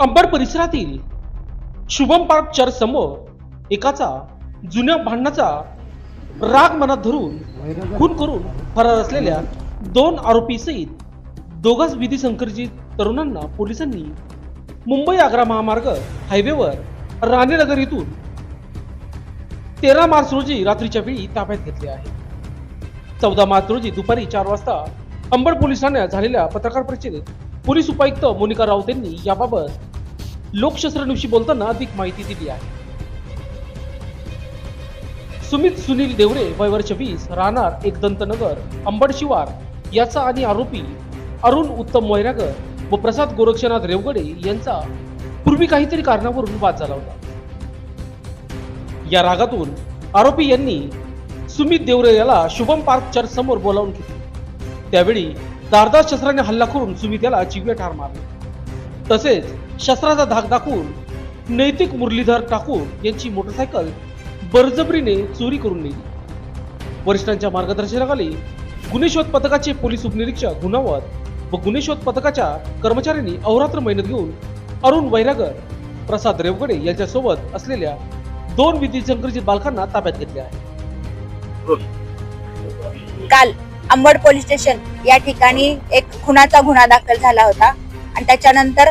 अंबड परिसरातील Shubham park church समोर एकाचा जुन्या भांडणाचा राग मनात धरून खून करून फरार असलेल्या दोन आरोपी सहित दोघाच विधी संकर्जित तरुणांना पोलिसांनी मुंबई आग्रा महामार्ग हायवेवर राणेनगर येथून तेरा मार्च रोजी रात्रीच्या वेळी ताब्यात घेतले आहे. चौदा मार्च रोजी दुपारी चार वाजता अंबड पोलीस ठाण्यात झालेल्या पत्रकार परिषदेत पोलीस उपायुक्त मोनिका राऊत यांनी याबाबत लोकशस्त्रनिशी बोलताना अधिक माहिती दिली आहे. सुमित सुनील देवरे वय वर्ष वीस राहणार एक दंतनगर याचा आणि आरोपी अरुण उत्तम वैरागर व प्रसाद गोरक्षनाथ रेवगडे यांचा पूर्वी काहीतरी कारणावरून वाद झाला होता. या रागातून आरोपी यांनी सुमित देवरे याला शुभम पार्क चर्च समोर बोलावून घेतले. त्यावेळी दारदास शस्त्राने हल्ला करून सुमित याला जीवे ठार मारले. तसेच शस्त्राचा धाक दाखवून नैतिक मुरलीधर ठाकूर यांची मोटरसायकल बरजबरीने चोरी करून नेली. वरिष्ठांच्या मार्गदर्शनाखाली गुन्हे शोध पथकाचे पोलीस उपनिरीक्षक गुन्हावत व गुन्हे शोध पथकाच्या कर्मचाऱ्यांनी अहोरात्र मेहनत घेऊन अरुण वैरागर प्रसाद रेवगडे यांच्यासोबत असलेल्या दोन विधी बालकांना ताब्यात घेतले आहे. काल अंबड पोलीस स्टेशन या ठिकाणी एक खुनाचा गुन्हा दाखल झाला होता. आणि त्याच्यानंतर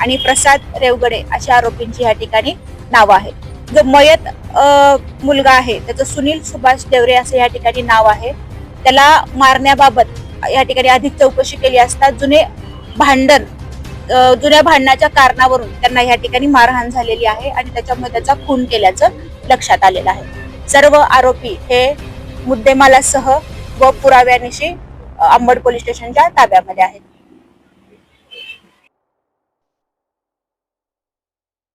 आणि प्रसाद रेवगडे अशा आरोपींची या ठिकाणी नावं आहेत. जो मयत मुलगा आहे त्याचं सुनील सुभाष देवरे असं या ठिकाणी नाव आहे. त्याला मारण्याबाबत या ठिकाणी अधिक चौकशी केली असता जुने भांडण जुन्या भांडणाच्या कारणावरून त्यांना या ठिकाणी मारहाण झालेली आहे आणि त्याच्यामुळे त्याचा खून केल्याचं लक्षात आलेलं आहे. सर्व आरोपी हे मुद्देमालासह व पुराव्यानिशी अंबड पोलीस स्टेशनच्या ताब्यामध्ये आहेत.